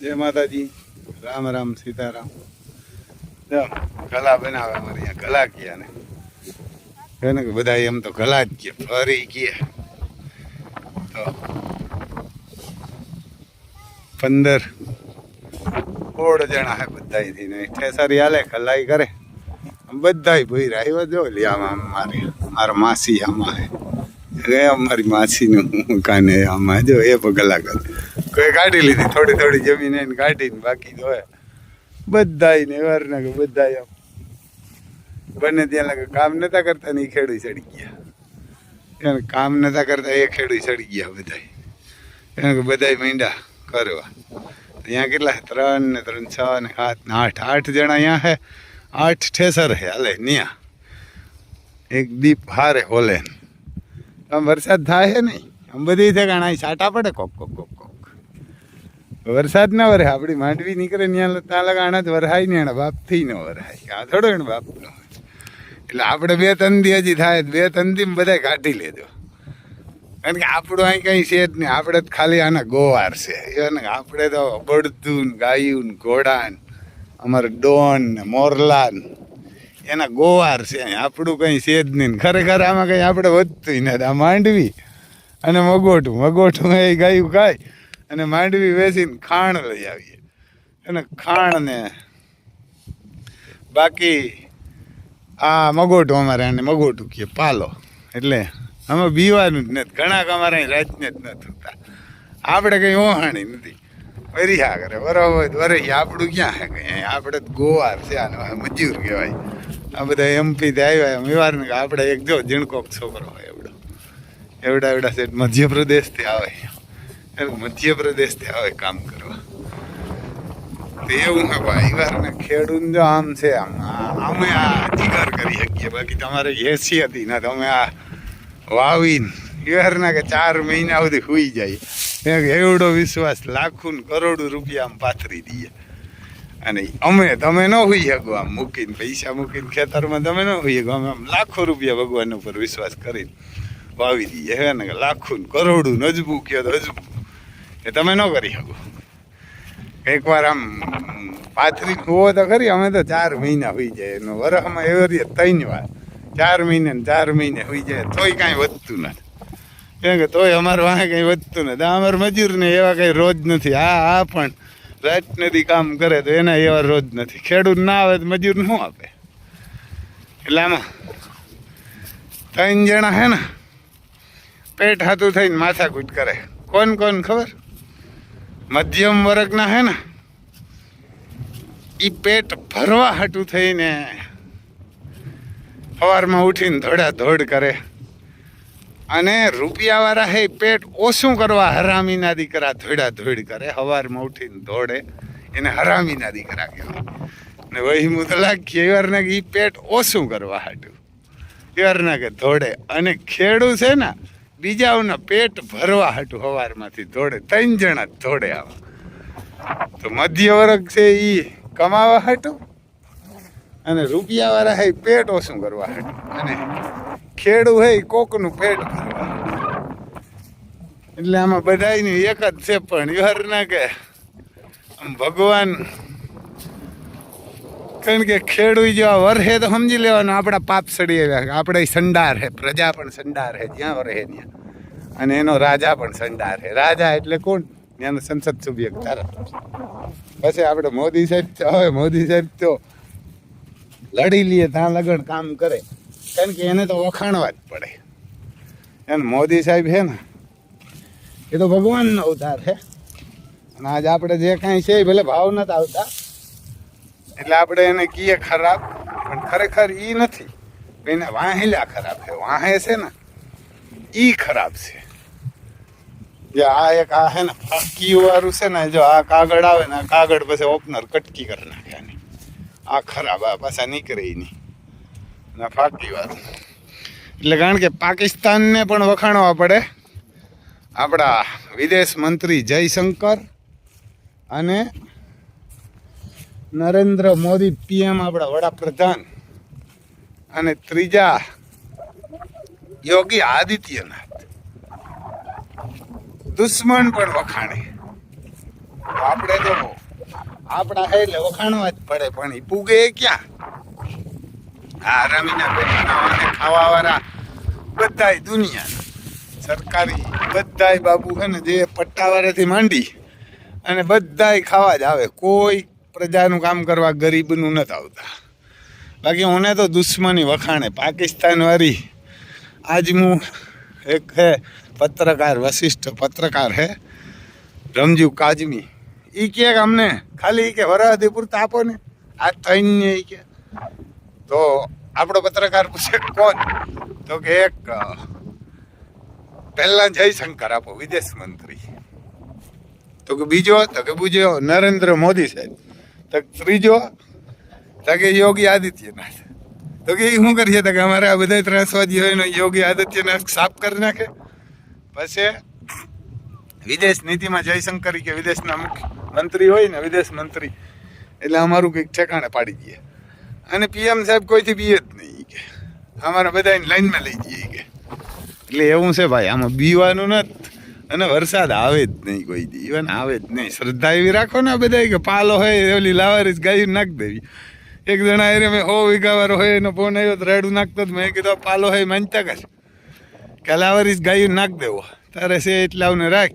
જય માતાજી. રામ રામ સીતારામ. કલા બનાવે અમારે અહીંયા ગલા કયા ને કે બધા એમ તો ગલા જ કે, ફરી કે. તો પંદર, સોળ જણા હે બધાયથી ને ઠેસારી હાલે, ખલાઈ કરે. બધાય ભૂઈ આવ્યો જો આમાં મારે, મારા માસી આમાં હે. એ અમારી માસીનું કાને આમાં જો, એ પગલા કરે કોઈ કાઢી લીધી, થોડી થોડી જમીન એને કાઢીને બાકી તો બધાય ને વારના કે બધાય આમ. બંને ત્યાં લાગે કામ નતા કરતા ને એ ખેડૂત ચડી ગયા. એને કામ નતા કરતા, એ ખેડૂત ચડી ગયા બધાય. એને કે બધાય મીંડા કરવા. ત્યાં કેટલા ત્રણ ને ત્રણ, છ ને સાત ને આઠ. આઠ જણા અહીંયા હે આઠ ઠેસર હે હાલે, ન્યા. એક દીપ હારે હોલે આમ વરસાદ થાય હે નહીં આમ બધી છે કારણ છાટા પડે કોક કોક કોક કોક. વરસાદ ના વરહે આપણી માંડવી નીકળે ત્યાં ત્યાં લગાણા જ વરહાય ને એના બાપથી ન વરહાય. આ થોડો એને બાપ ન એટલે આપણે બે તંદી હજી થાય, બે તંદી બધા કાઢી લેજો. કારણ કે આપણું અહીં કંઈ છે જ નહીં. આપણે જ ખાલી આના ગોવાર છે. એને આપણે તો બળદું ને ગાયું ને ઘોડા ને અમારે ડોન ને મોરલા ને એના ગોવાર છે આપણું કંઈ છે જ નહીં. ખરેખર આમાં કંઈ આપણે વધતું નથી. આ માંડવી અને મગોટું મગોટું એ ગાયું ખાય. અને માંડવી વેચીને ખાણ લઈ આવીએ. અને ખાણને બાકી આ મગોટું અમારે આને મગોટું કહીએ પાલો. એટલે અમે બીવાનું જ નથી. ઘણા અમારે રાજને જ નથી થતા. આપણે કંઈ ઓહાણી નથી. વરિયા કરે. બરાબર વરહી આપણું ક્યાં હે કંઈ આપણે ગોવાર છે આને મજૂર કહેવાય. આ બધા એમપી થી આવ્યા મેવાર આપણે એક જો જીણકોક છોકરો હોય એવડો. એવડા એવડા સેટ મધ્યપ્રદેશથી આવે. મધ્યપ્રદેશથી આવે કામ કરવા તો એવું હે ભાઈ વાર ને ખેડૂત જો આમ છે આમ અમે આ જીગર કરી શકીએ બાકી તમારે એસી હતી ના તમે આ વાવીને ઈવારના કે ચાર મહિના સુધી હુઈ જાય એવડો વિશ્વાસ લાખો ને કરોડો રૂપિયા આમ પાથરી દઈએ અને અમે તમે ન હોઈ શકો આમ મૂકીને પૈસા મૂકીને ખેતરમાં તમે ન હોઈ શકો અમે આમ લાખો રૂપિયા ભગવાન ઉપર વિશ્વાસ કરીને વાવી દઈએ હે ને લાખો ને કરોડું ને અજબું કયો તો અજબું એ તમે ન કરી શકો. એકવાર આમ પાથરી હોવો તો ખરી, અમે તો ચાર મહિના હોઈ જાય. એનો વરસમાં એવરી ત્રણ વાર. ચાર મહિને ચાર મહિને હોઈ જાય, તોય કાંઈ વધતું નથી. કેમ કે તોય અમારે વાંહે કંઈ વધતું નથી. અમારે મજૂરને એવા કંઈ રોજ નથી. આ આ પણ રાત નથી કામ કરે તો એના એવા રોજ નથી. ખેડૂત ના આવે તો મજૂર શું આપે. એટલે આમાં ત્રણ જણા હે ને, પેટ હાથું થઈને માથાકૂટ કરે કોણ કોણ ખબર? મધ્યમ વર્ગના હે ને એ પેટ ભરવા હાટું થઈને સવારમાં ઉઠીને ધોડા ધોડ કરે. અને રૂપિયાવાળા હે પેટ ઓછું કરવા હરામીના દીકરા ધોડા ધોડ કરે. સવારમાં ઉઠીને દોડે એને હરામીના દીકરા કહેવાય. ને વહી મુતલાક કેવરના એ પેટ ઓછું કરવા હાટું. કેવરના કે ધોડે અને ખેડૂ છે ને બીજાઓના પેટ ભરવા હાટું સવારમાંથી દોડે ત્રણ જણા દોડે આવા. તો મધ્ય વર્ગ છે એ કમાવા હાટું અને રૂપિયાવાળા હે પેટ ઓછું કરવા હાટું? અને ખેડૂ હે કોકનું પેટ ભરવા એટલે આમાં બધાયની એક જ છે, પણ યરના કે આમ ભગવાન કારણ કે ખેડૂત જો વરહે તો સમજી લેવાનું, આપણા પાપ સડી આવ્યા આપણે સંડાર હે, પ્રજા પણ સંડાર હે, જ્યાં વરહે ત્યાં. અને એનો રાજા પણ સંડાર હે. રાજા એટલે કોણ? ત્યાંનો સંસદ સભ્ય. પછી આપણે મોદી સાહેબ હવે મોદી સાહેબ તો લડી લઈએ ત્યાં લગણ કામ કરે. કારણ કે એને તો વખાણવા જ પડે. એને મોદી સાહેબ છે ને, એ તો ભગવાનનો અવતાર છે અને આજ આપણે જે કાંઈ છે એ ભલે ભાવ નથી આવતા એટલે આપણે એને કહીએ ખરાબ, પણ ખરેખર એ નથી. એને વાહેલા ખરાબ છે, વાહે છે ને એ ખરાબ છે. જે આ એક આ હે ને, ફાકી વાળું છે ને, જો આ કાગળ આવે ને, આ કાગળ પછી ઓપનર કટકી કરી નાખે આની. આ ખરાબ, આ પાછા નીકળે નહીં. ના ફાકી વાળું. એટલે કારણ કે પાકિસ્તાનને પણ વખાણવા પડે. આપણા વિદેશ મંત્રી જયશંકર અને નરેન્દ્ર મોદી પીએમ આપણા વડાપ્રધાન અને ત્રીજા યોગી આદિત્યનાથ. દુશ્મન પણ વખાણે. આપણે તો આપણા એટલે વખાણવા જ પડે, પણ એ પૂગે ક્યાં? આ રમીના પેટના ખાવા ખાવાવાળા બધાય દુનિયા સરકારી બધાય બાબુ છે ને જે પટ્ટાવાળાથી માંડી અને બધાય ખાવા જ આવે. કોઈ પ્રજાનું કામ કરવા ગરીબનું નથી આવતા. બાકી મને તો દુશ્મની વખાણે. પાકિસ્તાન વાળી આજ હું એક હે પત્રકાર, વશિષ્ઠ પત્રકાર હે રમજુ કાજમી. એ કે અમને ખાલી કે વરાહદી પૂરતા આપો ને. આ થઈને એ કે. તો આપણો પત્રકાર પૂછે, કોણ? તો કે એક પહેલા જયશંકર આપો, વિદેશ મંત્રી. તો કે બીજો, તો કે બીજો નરેન્દ્ર મોદી સાહેબ. તો ત્રીજો તો કે યોગી આદિત્યનાથ. તો કે શું કરીએ તો કે અમારે આ બધા ત્રાસવાદી હોય યોગી આદિત્યનાથ સાફ કરી નાખે. પછી વિદેશ નીતિમાં જયશંકર કે વિદેશના મુખ્ય મંત્રી હોય ને, વિદેશ મંત્રી, એટલે અમારું કંઈક ઠેકાણે પાડી દઈએ. અને પીએમ સાહેબ કોઈથી બીએ જ નહીં કે. અમારા બધાને લાઈનમાં લઈ જઈએ કે. એટલે એવું છે ભાઈ, આમાં બીવાનું નથી. અને વરસાદ આવે જ નહીં કોઈ દી. આવે જ નહીં. શ્રદ્ધા એવી રાખો ને બધા કે પાલો હોય, ઓલી લાવારી ગાયું નાખ દેવી. એક જણા એ મેં હો વીઘા હોય એનો ફોન આવ્યો તો રેડું નાખતો જ મેં. કીધું પાલો હોય માનતા કર કે લાવારી ગાયું નાખ દેવો. તારે છે એટલે આવને રાખ.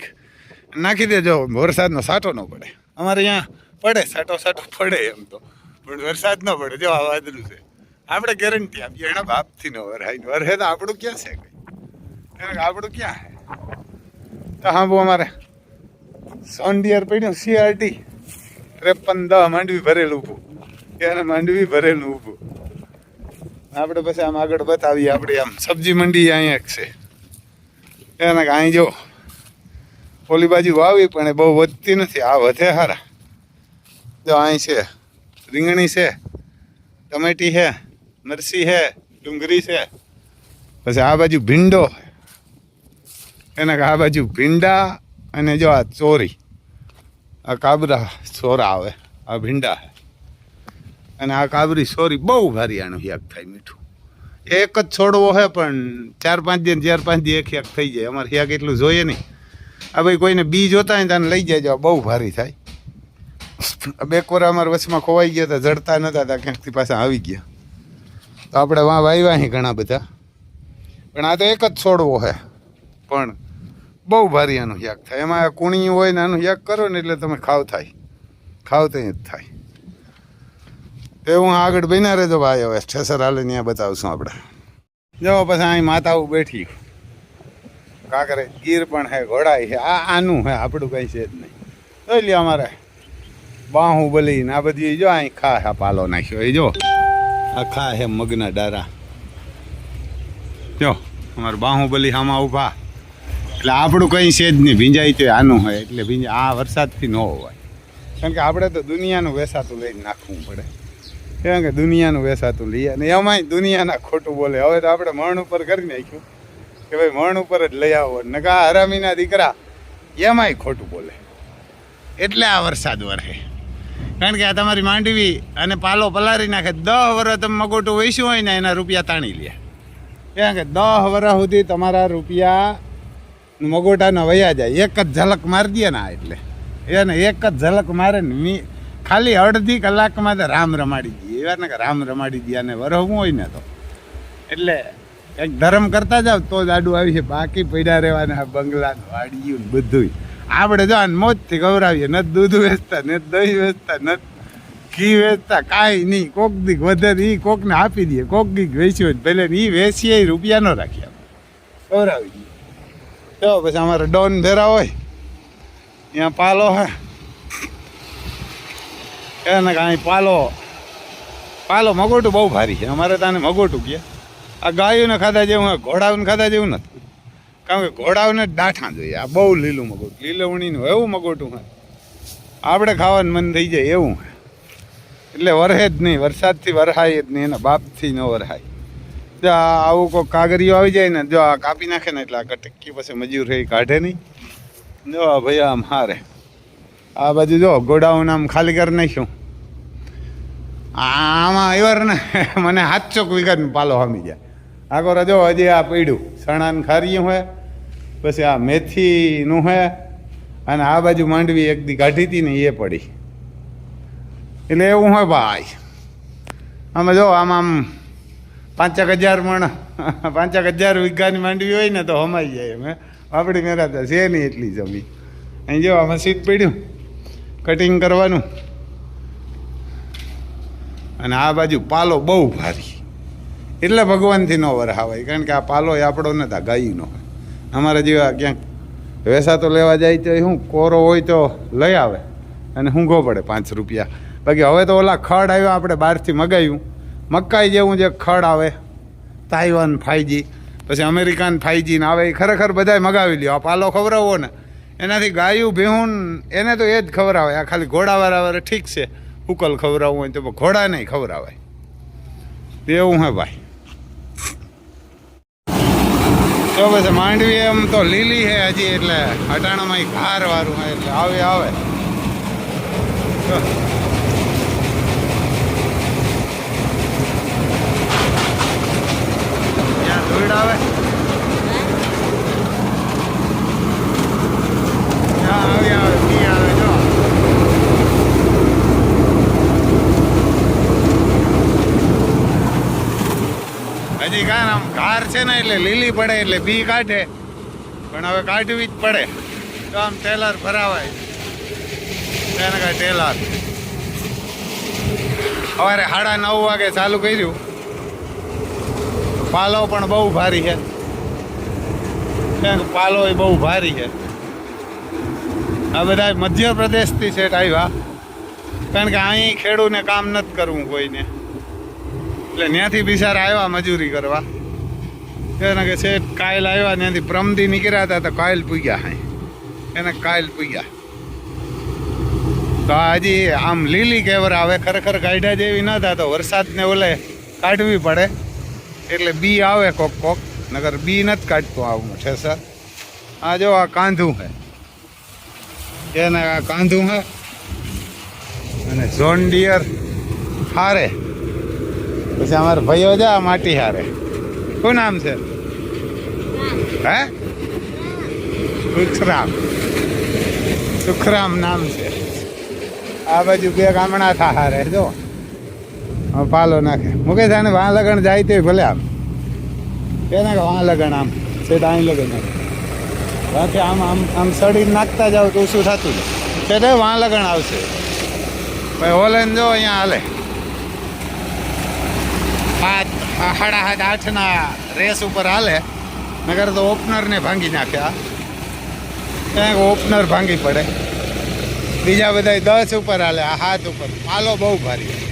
નાખી દેજો, વરસાદનો સાટો ન પડે. અમારે અહીંયા પડે, સાટો સાટો પડે એમ તો. પણ વરસાદ ન પડે. જો આ વાદળું છે. આપણે ગેરંટી આપીએ. એના બાપથી ન વરહાય. વરહે તો આપણું ક્યાં છે કંઈ? એને આપણું ક્યાં હે તો હા બહુ અમારે. સોંડિયર પડ્યું સીઆરટી ત્રેપન દહ માંડવી ભરેલું ઊભું ત્યારે માંડવી ભરેલું ઊભું આપણે પછી આમ આગળ બતાવીએ, આપણે આમ સબ્જી મંડી અહીંયા એક છે. એને અહીં જો ઓલી બાજુ વાવી, પણ એ બહુ વધતી નથી. આ વધે હારા. જો અહીં છે, રીંગણી છે, ટમેટી છે મરસી છે, ડુંગળી છે. પછી આ બાજુ ભીંડો એના આ બાજુ ભીંડા અને જો આ ચોરી. આ કાબરા ચોરા આવે, આ ભીંડા અને આ કાબરી સોરી બહુ ભારી આનું યાક થાય મીઠું. એક જ છોડવો હે, પણ ચાર પાંચ દિન, ચાર પાંચ દિવસ એક યાક થઈ જાય. અમારે યાક એટલું જોઈએ નહીં. આ ભાઈ કોઈને બી જોતા હોય તને લઈ જાય બહુ ભારી થાય. બે કોરા અમારા વચમાં ખોવાઈ ગયા હતા, જડતા નતા હતા ક્યાંકથી પાછા આવી ગયા. તો આપણે વાં વાવ્યા અહીં ઘણા બધા. પણ આ તો એક જ છોડવો હે. પણ બહુ ભારી આનું યાક થાય. એમાં કુણી હોય ને આનું યાક કરો ને એટલે તમે ખાવ થાય. ખાવ તો જ થાય. એ હું આગળ બન્યા રહેજો ભાઈ, હવે ઠેસર હાલે ત્યાં બતાવશું આપણે. જો પછી અહીં માતાઓ બેઠી. કાંકરે ગીર પણ હે ઘોડાઈ છે આ આનું હે, આપણું કંઈ છે જ નહીં. જોઈ લ્યો અમારે. બાહુબલી ને આ બધી જો અહીં ખા હા પાલો નાખ્યો. એ જો. આ ખા હે મગના ડારા. જો, અમારે બાહુબલી હામાં ઊભા. એટલે આપણું કંઈ છે જ નહીં. ભીંજાય તો આનું હોય. એટલે ભીંજા આ વરસાદથી ન હોય કારણ કે આપણે તો દુનિયાનું વેસાતું લઈને નાખવું પડે. કારણ કે દુનિયાનું વેસાતું લઈએ અને એમાંય દુનિયાના ખોટું બોલે. હવે તો આપણે મણ ઉપર કરી નાખ્યું. કે ભાઈ મણ ઉપર જ લઈ આવો. નકા હરામીના દીકરા એમાંય ખોટું બોલે. એટલે આ વરસાદ વરસે. કારણ કે આ તમારી માંડવી અને પાલો પલારી નાખે. દહ વર્ષ તમે મગોટું વેચ્યું હોય ને, એના રૂપિયા તાણી લે. કારણ કે દહ વર્ષ સુધી તમારા રૂપિયા મગોટાના વયા જાય. એક જ ઝલક મારી દે ને એટલે. એને એક જ ઝલક મારે ને મી ખાલી અડધી કલાકમાં તો રામ રમાડી દઈએ. એવા ને કે રામ રમાડી દે અને વરહવું હોય ને તો. એટલે એક ધર્મ કરતા જાવ તો જ આડું આવી છે બાકી પડ્યા રહેવાના બંગલા વાડીયું ને બધું આપણે જો મોજથી ગૌરાવીએ. ન દૂધ વેચતા, ન દહીં વેચતા, ન ઘી વેચતા, કાંઈ નહીં. કોક દીક વધે એ કોકને આપી દઈએ. કોક દીક વેચ્યું પહેલે એ વેચીએ રૂપિયા ન રાખીએ ગૌરાવી દઈએ તો પછી અમારે ડોન ભેરા હોય. ત્યાં પાલો હે. એને કાંઈ પાલો પાલો મગોટું બહુ ભારી છે. અમારે તાને મગોટું કે આ ગાયોને ખાધા જેવું ઘોડાઓને ખાધા જેવું નથી. કારણ કે ઘોડાઓને ડાઠા જોઈએ. આ બહુ લીલું મગોટું. લીલવણીનું એવું મગોટું હોય. આપણે ખાવાનું મન થઈ જાય એવું એટલે વરહે જ નહીં. વરસાદથી વરહાય જ નહીં. એના બાપથી ન વરહાય. આવું કોઈ કાગરીઓ આવી જાય ને, જો આ કાપી નાખે ને એટલે આ કટકી પછી મજૂર રહી કાઢે નહીં. જો ભાઈ આમ હારે આ બાજુ જો ગોડાઉન આમ ખાલી કરી નાખ્યું. આમાં એવર ને, મને હાથ ચોક વિગત પાલો હમી જાય આગળ જો હજી આ પીડું સણાન ખારીયું હોય, પછી આ મેથીનું હે અને આ બાજુ માંડવી એક દી કાઢી હતી ને એ પડી. એટલે એવું હોય ભાઈ. આમાં જો આમ આમ પાંચેક હજાર મણ, પાંચેક હજાર વીઘાની માંડવી હોય ને તો હમાઈ જાય અમે. આપણી મેરાતા છે નહીં એટલી જમીન. અહીં જો આમાં સીટ પડ્યું. કટિંગ કરવાનું. અને આ બાજુ પાલો બહુ ભારી. એટલે ભગવાનથી ન વરહાવાય, કારણ કે આ પાલો એ આપણો નતા ગાયનો. હોય અમારા જેવા ક્યાંક વેસાતો લેવા જાય તો શું, કોરો હોય તો લઈ આવે. અને ઊંઘો પડે પાંચ રૂપિયા. બાકી હવે તો ઓલા ખડ આવ્યો આપણે બહારથી મગાવ્યું. મકાઈ જેવું જે ખડ આવે તાઇવાન ફાઈજી પછી અમેરિકન ફાઈજીને આવે, એ ખરેખર બધાય મગાવી લ્યો. આ પાલો ખવડાવો ને, એનાથી ગાયું, ભેહું એને તો એ જ ખવડાવે. આ ખાલી ઘોડાવાળા ઠીક છે. ઉકલ ખવડાવવું હોય તો ઘોડા નહીં ખવડાવાય. એવું હે ભાઈ. તો પછી માંડવી એમ તો લીલી છે હજી, એટલે અટાણામાં ઘાર વાળું એટલે આવે આવે. તો. આવે આવે આવે, બી આવે, જો. હજી કાંઈ આમ ઘાર છે ને એટલે લીલી પડે એટલે બી કાઢે. પણ હવે કાઢવી જ પડે. તો આમ ટેલર ભરાવાય. તેને કાંઈ ટેલર. સવારે સાડા નવ વાગે ચાલુ કર્યું. પાલો પણ બહુ ભારી છે. પાલો એ બહુ ભારી છે. આ બધા મધ્યપ્રદેશથી સેટ આવ્યા. કારણ કે અહીં ખેડૂને કામ નથી કરવું કોઈને. એટલે ત્યાંથી બિચારા આવ્યા મજૂરી કરવા. એને કે શેઠ કાયલ આવ્યા, ત્યાંથી પ્રમદી નીકળ્યા હતા તો કાયલ પૂગ્યા હાઈ એને કાયલ પૂગ્યા. તો હજી આમ લીલી કેવર આવે, ખરેખર કાઢ્યા જેવી ન હતા તો વરસાદને ઓલે કાઢવી પડે. એટલે બી આવે કોક કોક નગર બી નથી કાઢતું આવું છે સર? આ જો આ કાંધું છે એને આ કાંધું છે અને ઝોન ડિયર હારે. પછી અમારે ભાઈઓ જા માટી હારે. શું નામ છે? હે? સુખરામ. સુખરામ નામ છે. આ બાજુ બે ગામડા થા હારે જો. પાલો નાખે. મુકેશ આને વાં લગણ જાય તે ભલે આમ. કે ના કે વાં લગણ આમ. છે તો લગણ બાકી આમ આમ આમ સડી નાખતા જાવ તો શું થતું છે તે વાં લગણ આવશે. ભાઈ ઓલેન જો અહીંયા હાલે. હાથ સાડા હાથ આઠના રેસ ઉપર હાલે. નગર તો ઓપનરને ભાંગી નાખ્યા ક્યાંક ઓપનર ભાંગી પડે. બીજા બધા દસ ઉપર હાલે, આ હાથ ઉપર. પાલો બહુ ભારી.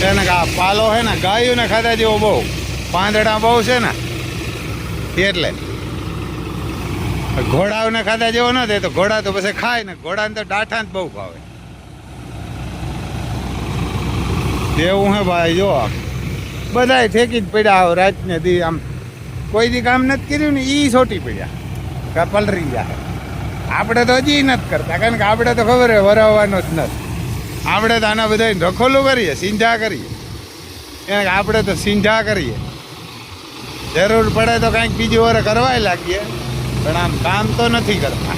કે આ પાલો છે ને, ગાયોને ખાધા જેવો બહુ. પાંદડા બહુ છે ને, એટલે. ઘોડાઓને ખાધા જેવો ન થાય તો ઘોડા તો પછી ખાય ને, ઘોડાને તો ડાઠા જ બહુ ભાવે. એવું હે ભાઈ, જો. બધાય ઠેકી જ પડ્યા આવ રાતને દી આમ. કોઈ દી કામ નથી કર્યું ને, ઈ છોટી પડ્યા. કા પલરી જાય આપણે તો હજી નથી કરતા, કારણ કે આપણે તો ખબર હે, વરાવવાનો જ નથી. આપણે તો આના બધા રખોલું કરીએ, સિંધા કરીએ. કે આપણે તો સિંધા કરીએ. જરૂર પડે તો કાંઈક બીજી વારે કરવાય લાગીએ, પણ આમ કામ તો નથી કરતા.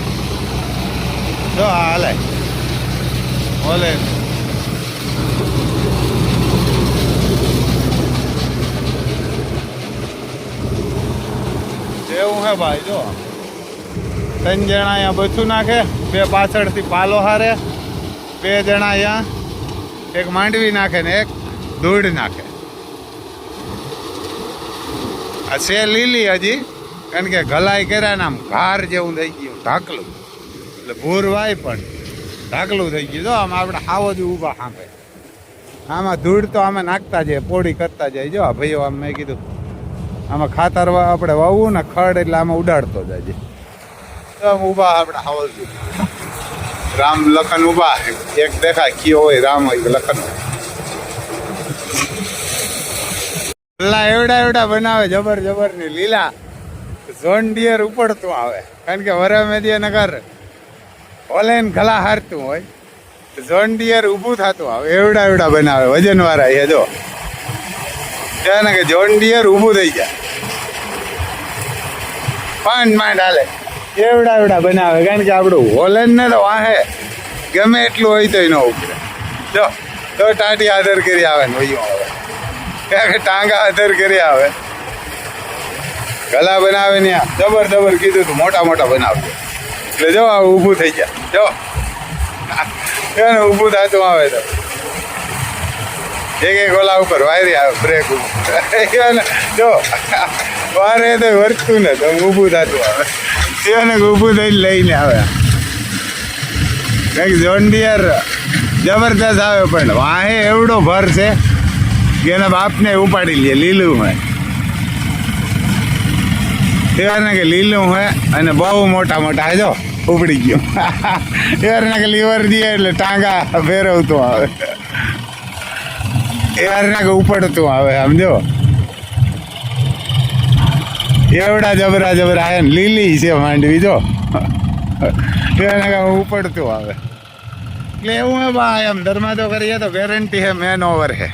જો હાલે. ઓલે એવું હે ભાઈ, જો. ત્રણ જણા અહીંયા બચું નાખે, બે પાછળથી પાલો હારે. બે જણા અહીંયા એક માંડવી નાખે ને એક ધૂળ નાખે. આ છે લીલી હજી, કારણ કે ગલાઈ કર્યા ને આમ ઘાર જેવું થઈ ગયું, ઢાકલું. એટલે ભૂરવાય પણ ઢાકલું થઈ ગયું. જો, આમ આપણે હાવ જ ઊભા સાંભળે આમાં ધૂળ તો આમે નાખતા જાય પોડી કરતા જાય જો, આ ભાઈઓ આમ મેં કીધું, આમાં ખાતર આપણે વાવવું ને ખડ એટલે આમાં ઉડાડતો જાય. તો ઊભા આપણે હાવલ રામ લખન ઊભા એક દેખાય, કયો હોય રામ હોય, લખન. હોય એવડા એવડા બનાવે, જબર જબરની લીલા. ઝોન ડિયર ઉપડતું આવે. કારણ કે વરા મેદી નગર ઓલેન ગલા હારતું હોય. ઝોન ડિયર ઊભું થતું આવે, એવડા એવડા બનાવે વજન વાળા એ જો. કે જોન ડિયર ઊભું થઈ જાય. પાંચ માંડ હાલે એવડા એવડા બનાવે, કારણ કે આપણું હોલન ને તો વાહે. ગમે એટલું હોય તો એનો ઉપરે. જો, તો ટાંટી આદર કરી આવે ને વયું આવે. કારણ કે ટાંગા આદર કરી આવે. ગલા બનાવે ને જબર જબર કીધું તું, મોટા મોટા બનાવજો. એટલે જો, આ ઊભું થઈ ગયા. જો. એને ઊભું થતું આવે તો. એક એક ઓલા ઉપર વાયરી આવે બ્રેક ઉપર જો, વારે તો વર્તું ને તો ઊભું થતું આવે. એને ઊભું થઈને લઈને આવે. કંઈક જોન્ડિયર જબરદસ્ત આવે, પણ વાહે એવડો ભર છે કે એના બાપને ઉપાડી લે, લીલું હોય. એવાને કે લીલું હોય અને બહુ મોટા મોટા જો, ઉપડી ગયો. એવાને કે લીવર દે એટલે ટાંગા ફેરવતું આવે. એવાને કે ઉપડતું આવે, સમજો? એવડા જબરા જબરા હે લીલી છે માંડવી, જો. એને ઉપડતું આવે. એટલે એવું હે ભાઈ એમ ધર્મા તો કરીએ તો ગેરંટી હે મેન ઓવર હે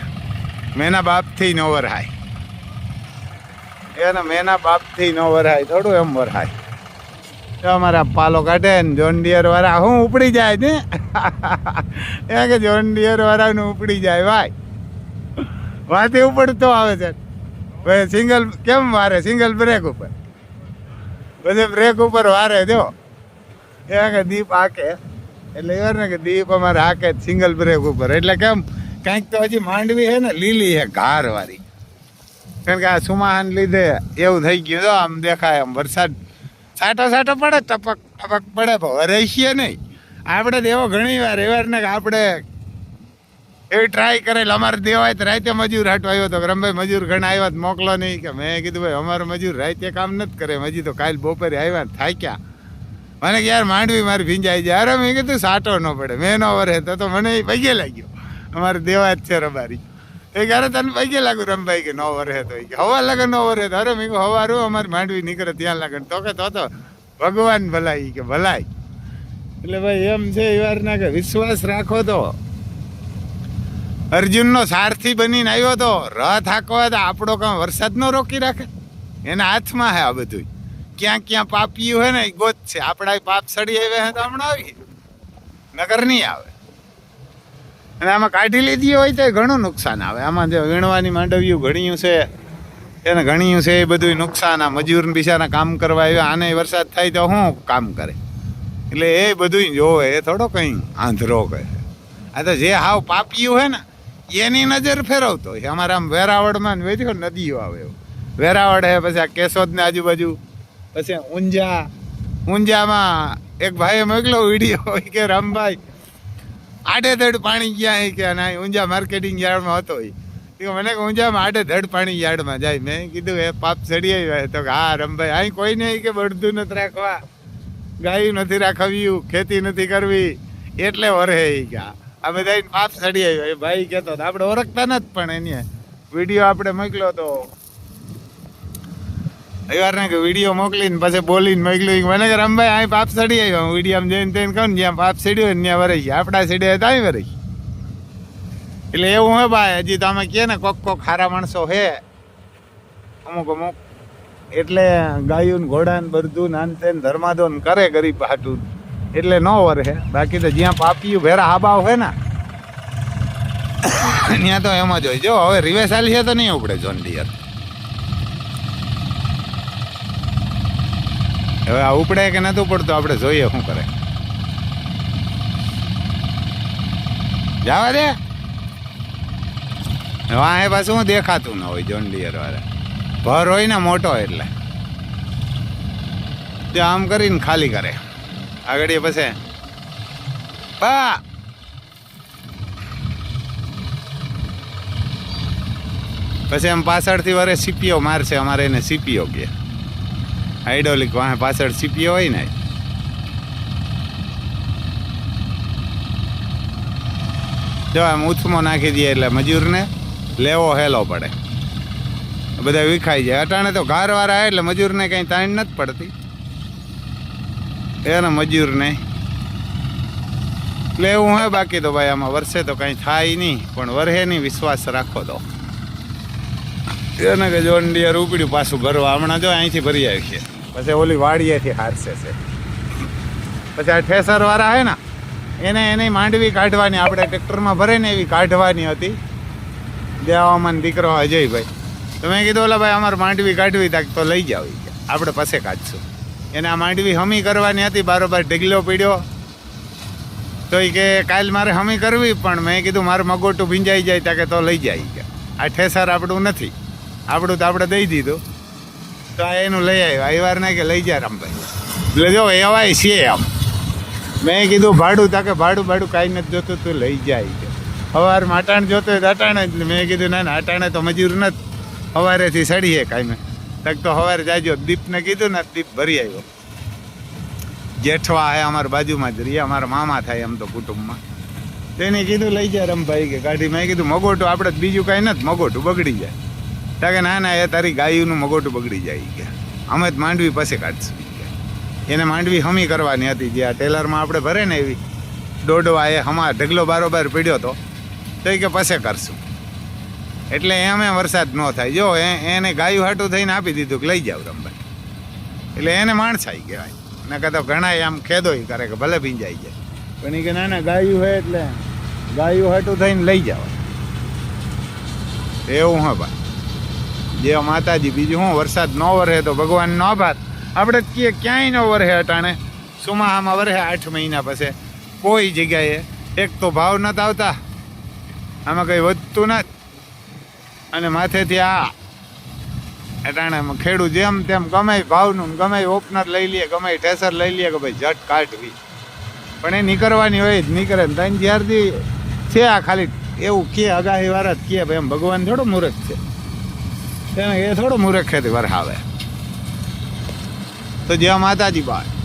મેના બાપથી ન વરહાય. એને મેના બાપથી ન વરહાય, થોડું એમ વરહાય. તો અમારા પાલો કાઢે ને જોન ડિયર વાળા, હું ઉપડી જાય ને. એ કે જોન વાળાનું ઉપડી જાય, ભાઈ. વાતે ઉપડતો આવે છે. પછી સિંગલ કેમ વારે? સિંગલ બ્રેક ઉપર. પછી બ્રેક ઉપર વારે, જો. એ કે દીપ હાકે એટલે એવા ને કે દીપ અમારે હાકે સિંગલ બ્રેક ઉપર. એટલે કેમ? કંઈક તો હજી માંડવી છે ને, લીલી છે ઘાર વાળી કારણ કે આ સુમાહાન લીધે એવું થઈ ગયું તો આમ દેખાય, આમ વરસાદ સાટો સાટો પડે, ટપક ટપક પડે, પણ રહીશીએ નહીં. આપણે તો એવો ઘણી વાર એવા ને કે આપણે એવી ટ્રાય કરેલ. અમારે દેવાય તો રાતે મજૂર હાટવા આવ્યો તો રમભાઈ મજૂર ઘણા આવ્યા તો મોકલો નહીં કે મેં કીધું, ભાઈ, અમારો મજૂર રાતે કામ નથી કરે. હજી તો કાલ બપોરે આવ્યા થાક્યા. મને કે, યાર, માંડવી મારી ભીંજાઈ જાય. અરે, મેં કીધું, સાટો ન પડે. મેં ન વરે તો મને એ પગે લાગ્યો. અમારે દેવા જ છે રબારી. એ ક્યારે તને પગે લાગુ રમભાઈ કે નો વરે તો? કે, હવા લાગે નો વરે અરે, મેં હવારું અમારી માંડવી નીકળે ત્યાં લાગે. તો કે, તો તો, ભગવાન ભલાઈ કે ભલાઈ. એટલે ભાઈ, એમ છે એ વાર ના કે વિશ્વાસ રાખો તો અર્જુનનો સારથી બનીને આવ્યો તો રથ હાંકવા તો આપણો કામ વરસાદ નો રોકી રાખે. એના હાથમાં હે આ બધું ક્યાં ક્યાં પાપીયું હે ને, એ ગોત છે. આપણા પાપ સડી આવ્યા હે તો હમણાં આવી. નગર નહીં આવે. અને આમાં કાઢી લીધી હોય તો ઘણું નુકસાન આવે. આમાં જે વીણવાની માંડવ્યું ઘણીયું છે, એને ઘણીયું છે, એ બધું નુકસાન. આ મજૂર બિચારા કામ કરવા આવ્યા, આને વરસાદ થાય તો શું કામ કરે? એટલે એ બધું જોવે, એ થોડો કંઈ આંધરો કહે. આ તો જે હાવ પાપિયું હોય ને એની નજર ફેરવતો હોય અમારા આમ વેરાવળમાં ને નદીઓ આવે વેરાવળ હે, પછી આ કેશોદની આજુબાજુ, પછી ઊંઝા, ઊંઝામાં એક ભાઈએ મોકલો વીડિયો કે રામભાઈ, આડે ધડ પાણી ગયા કે ના ઊંઝા માર્કેટિંગ યાર્ડમાં હતો એ. મને કે ઊંઝામાં આડે ધડ પાણી યાર્ડમાં જાય. મેં કીધું, એ પાપ ચડી આવ્યા તો હા, રમભાઈ, અહીં કોઈ નહીં કે બળદું નથી રાખવા. ગાયું નથી રાખવ્યું, ખેતી નથી કરવી. એટલે વરે ગયા આ જઈને પાપ ચડી આવ્યો. એ ભાઈ કહેતો હતો, આપણે ઓળખતા નથી પણ એને વીડિયો આપણે મોકલ્યો તો ને કે વીડિયો મોકલીને પછી બોલીને મોકલ્યું. મને કે, રમભાઈ, અહીં પાપ ચડી આવ્યો. હું વીડિયો જઈને તેને કહું જ્યાં પાપ ચડ્યો હોય ત્યાં વરાઈ ગયા. આપણા ચડ્યા તો અહીં વરાઈ એટલે એવું હે ભાઈ, હજી તો અમે કહે ને, કોક કોક ખારા માણસો હે. અમુક અમુક. એટલે ગાયું ઘોડા ને બધું નાનતે ધર્માદોન કરે ગરીબ હાટું એટલે ન વરહે બાકી તો જ્યાં પાપીયું ભેરા હાબા હોય ને, ત્યાં તો એમ જ હોય. જો, હવે રિવેસ આલી છે તો નહીં ઉપડે જોન ડિયર હવે આ ઉપડે કે નતું પડતું, આપણે જોઈએ શું કરે. જવા દે. વાહે પાછું હું દેખાતું ન હોય જોન ડિયર વાળા. ભર હોય ને મોટો એટલે. તે આમ કરીને ખાલી કરે. આગળ એ પછી. પા પછી એમ પાછળથી વરે સીપીઓ મારશે, અમારે એને સીપીઓ કહે હાઇડોલિક વાહે પાછળ સીપીઓ હોય ને. જો આમ ઉથમો નાખી દઈએ એટલે મજૂરને લેવો હેલો પડે. બધા વિખાઈ જાય. અટાણે તો ઘરવાળા એટલે મજૂરને કંઈ તાણ નથી પડતી. એને મજૂરને એટલે એવું હે બાકી તો ભાઈ, આમાં વરસે તો કંઈ થાય નહીં, પણ વરહે નહીં, વિશ્વાસ રાખો તો. એને કે જોન ડિયર ઉપડ્યું, પાછું ભરવા. હમણાં જો અહીંથી ભરી આવી છે. પછી ઓલી વાડીએથી હારશે છે. પછી આ ઠેસરવાળા હે ને, એને એની માંડવી કાઢવાની, આપણે ટ્રેક્ટરમાં ભરે ને એવી કાઢવાની હતી. દેવામાં દીકરો અજયભાઈ તો મેં કીધું, ઓલા ભાઈ, અમારે માંડવી કાઢવી તાક તો લઈ જાવ આપણે પાસે કાઢશું. એને આ માંડવી હમી કરવાની હતી, બારોબાર ઢગલો પીડ્યો. તો એ કે કાલ મારે હમી કરવી, પણ મેં કીધું મારે મગોટું ભીંજાઈ જાય, ત્યાં કે તો લઈ જાય કે. આ ઠેસર આપણું નથી. આપણું તો આપણે દઈ દીધું. તો આ એનું લઈ આવ્યો. આ વાર ના કે લઈ જા રામભાઈ. એટલે જો એવાય છે આમ મેં કીધું ભાડું તાકે ભાડું ભાડું કાંઈ નથી જોતું, તું લઈ જાય કે. સવાર અટાણ જોતો હોય તો અટાણે મેં કીધું, ના ના, અટાણે તો મજૂર નથી. સવારેથી સડીએ કાંઈ મેં. તક તો સવારે જાજો દીપને કીધું ને, દીપ ભરી આવ્યો જેઠવા હે અમારા બાજુમાં જ રહીએ અમારા મામા થાય એમ તો કુટુંબમાં. તેને કીધું, લઈ જા રમભાઈ કે. કાઢી મેં કીધું, મગોટું આપણે બીજું કાંઈ નથી. મગોટું બગડી જાય. ત્યાં કે, ના ના, એ તારી ગાયુંનું મગોટું બગડી જાય. કે, અમે જ માંડવી પાસે કાઢશું. એને માંડવી હમી કરવાની હતી. જે આ ટેલરમાં આપણે ભરે ને એવી, દોડવા એ હમા ઢગલો બારોબાર પીડ્યો તો તો કે પાસે કરશું. એટલે એમે વરસાદ ન થાય. જો એને ગાયું હાટું થઈને આપી દીધું કે લઈ જાવ રમભાઈ એટલે એને માણસાઈ કહેવાય. નકર તો ઘણા આમ ખેદોય કરે કે ભલે ભીંજાઈ જાય. પણ એ કે ના ના, ગાયું હોય એટલે ગાયું હાટું થઈને લઈ જાવ એવું હા ભાઈ. જે માતાજી બીજું હું વરસાદ ન વરહે તો ભગવાન નો આભાર આપણે કીએ ક્યાંય ન વરહે અટાણે. સુમાહામાં વરહે આઠ મહિના પછી કોઈ જગ્યાએ એક તો ભાવ નતા આવતા. આમાં કંઈ વધતું નથી અને માથેથી આ અટાણે ખેડૂત જેમ તેમ ગમે ભાવનું ગમે ઓપનર લઈ લે ગમે ઠેસર લઈ લે કે ભાઈ જટ કાઢવી. પણ એ નીકળવાની હોય જ, નીકળે ને તઈને જ્યારથી છે આ ખાલી. એવું કે અગાહી વાર જ કે ભાઈ એમ ભગવાન થોડો મૂર્ખ છે. એ થોડો મૂર્ખ ખેતી વરહાવે. તો જ્યાં માતાજી બાય.